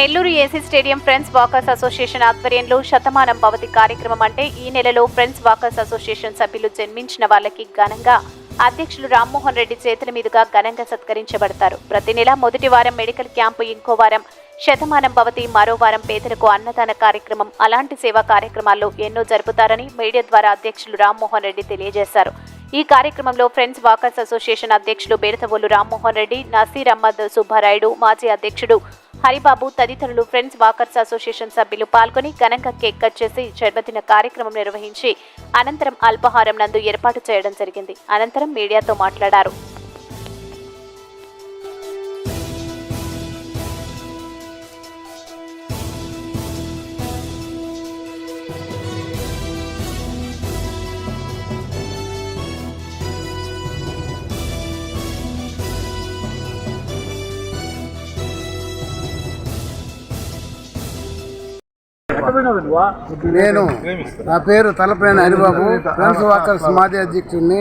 Nellore AC stadium friends walkers association ఆధ్వర్యంలో శతమానం భవతి కార్యక్రమం అంటే ఈ నెలలో ఫ్రెండ్స్ వాకర్స్ అసోసియేషన్ సభ్యులు జన్మించిన వాళ్ళకి ఘనంగా అధ్యక్షులు రామ్మోహన్ రెడ్డి చేతుల మీదుగా ఘనంగా సత్కరించబడతారు. ప్రతి నెల మొదటి వారం మెడికల్ క్యాంపు ఇంకో వారం శతమానం భవతి మరో వారం పేదలకు అన్నదాన కార్యక్రమం. అలాంటి సేవా కార్యక్రమాల్లో ఎన్నో జరుపుతారని మీడియా ద్వారా అధ్యక్షులు రామ్మోహన్ రెడ్డి తెలియజేశారు. ఈ కార్యక్రమంలో ఫ్రెండ్స్ వాకర్స్ అసోసియేషన్ అధ్యక్షులు బేరతవోలు రామ్మోహన్ రెడ్డి నసీర్ అహ్మద్ సుబ్బారాయుడు మాజీ అధ్యక్షుడు హరిబాబు తదితరులు ఫ్రెండ్స్ వాకర్స్ అసోసియేషన్ సభ్యులు పాల్గొని ఘనంగా కేక్ కట్ చేసి జన్మదిన కార్యక్రమం నిర్వహించి అనంతరం అల్పాహారం నందు ఏర్పాటు చేయడం జరిగింది. అనంతరం మీడియాతో మాట్లాడారు. నేను నా పేరు తలపేన హరిబాబు. ఫ్రెండ్స్ వాకర్స్ మాజీ అధ్యక్షుడిని.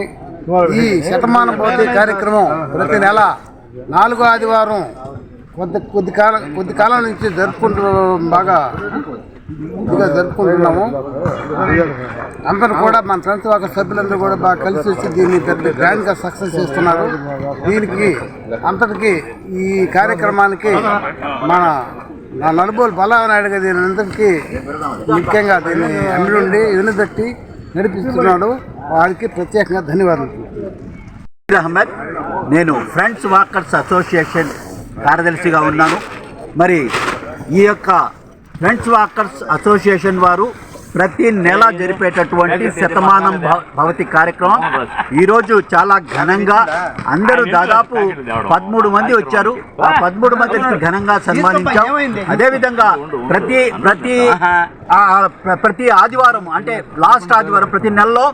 ఈ శతమాన పోటీ కార్యక్రమం ప్రతి నెల నాలుగో ఆదివారం కొద్ది కొద్ది కాలం కొద్ది కాలం నుంచి జరుపుకుంటూ బాగా ఇదిగా జరుపుకుంటున్నాము. అందరూ కూడా మన ఫ్రెండ్స్ ఒక సభ్యులందరూ కూడా బాగా కలిసి వచ్చి దీన్ని పెద్ద గ్రాండ్గా సక్సెస్ చేస్తున్నారు. దీనికి అంతటికి ఈ కార్యక్రమానికి మన నా నలుబోలు నాయుడు గారు దీని ముఖ్యంగా దీన్ని అమ్మిడుండి వెనుదట్టి నడిపిస్తున్నాడు. వారికి ప్రత్యేకంగా ధన్యవాదాలు. అహ్మద్ నేను ఫ్రెండ్స్ వాకర్స్ అసోసియేషన్ కార్యదర్శిగా ఉన్నాను. మరి ఈ యొక్క ఫ్రెండ్స్ వాకర్స్ అసోసియేషన్ వారు ప్రతి నెల జరిపేటటువంటి శతమానం భవ- భవతి కార్యక్రమం. ఈరోజు చాలా ఘనంగా అందరూ దాదాపు పదమూడు మంది వచ్చారు. ఆ పదమూడు మందికి ఘనంగా సన్మానించాం. అదేవిధంగా ప్రతి ప్రతి ప్రతి ఆదివారం అంటే లాస్ట్ ఆదివారం ప్రతి నెలలో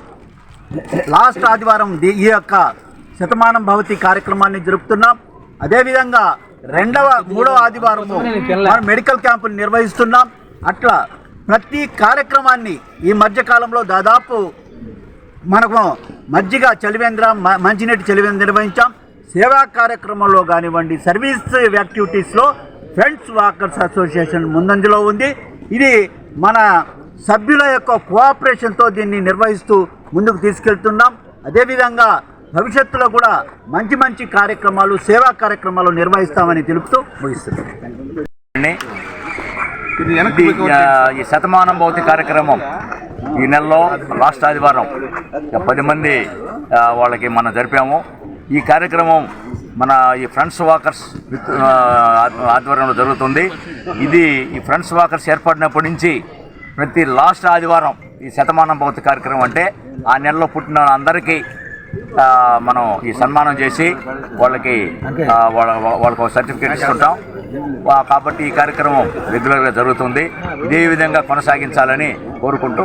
లాస్ట్ ఆదివారం ఈ యొక్క శతమానం భవతి కార్యక్రమాన్ని జరుపుతున్నాం. అదేవిధంగా రెండవ మూడవ ఆదివారం మనం మెడికల్ క్యాంపులు నిర్వహిస్తున్నాం. అట్లా ప్రతి కార్యక్రమాన్ని ఈ మధ్యకాలంలో దాదాపు మనకు మజ్జిగ చలివేంద్ర మంచినీటి చలివేంద్ర నిర్వహించాం. సేవా కార్యక్రమంలో కానివ్వండి సర్వీస్ యాక్టివిటీస్లో ఫ్రెండ్స్ వాకర్స్ అసోసియేషన్ ముందంజలో ఉంది. ఇది మన సభ్యుల యొక్క కోఆపరేషన్తో దీన్ని నిర్వహిస్తూ ముందుకు తీసుకెళ్తున్నాం. అదేవిధంగా భవిష్యత్తులో కూడా మంచి మంచి కార్యక్రమాలు సేవా కార్యక్రమాలు నిర్వహిస్తామని తెలుపుతూ ముగిస్తున్నాం. ఈ శతమానం భౌతి కార్యక్రమం. ఈ నెలలో లాస్ట్ ఆదివారం పది మంది వాళ్ళకి మనం జరిపాము. ఈ కార్యక్రమం మన ఈ ఫ్రెండ్స్ వాకర్స్ విత్ ఆధ్వర్యంలో జరుగుతుంది. ఇది ఈ ఫ్రెండ్స్ వాకర్స్ ఏర్పడినప్పటి నుంచి ప్రతి లాస్ట్ ఆదివారం ఈ శతమానం భౌతి కార్యక్రమం అంటే ఆ నెలలో పుట్టిన అందరికీ మనం ఈ సన్మానం చేసి వాళ్ళకి వాళ్ళ వాళ్ళకు ఒక సర్టిఫికేట్ ఇస్తుంటాం. కాబట్టి ఈ కార్యక్రమం రెగ్యులర్గా జరుగుతుంది. ఇదే విధంగా కొనసాగించాలని కోరుకుంటూ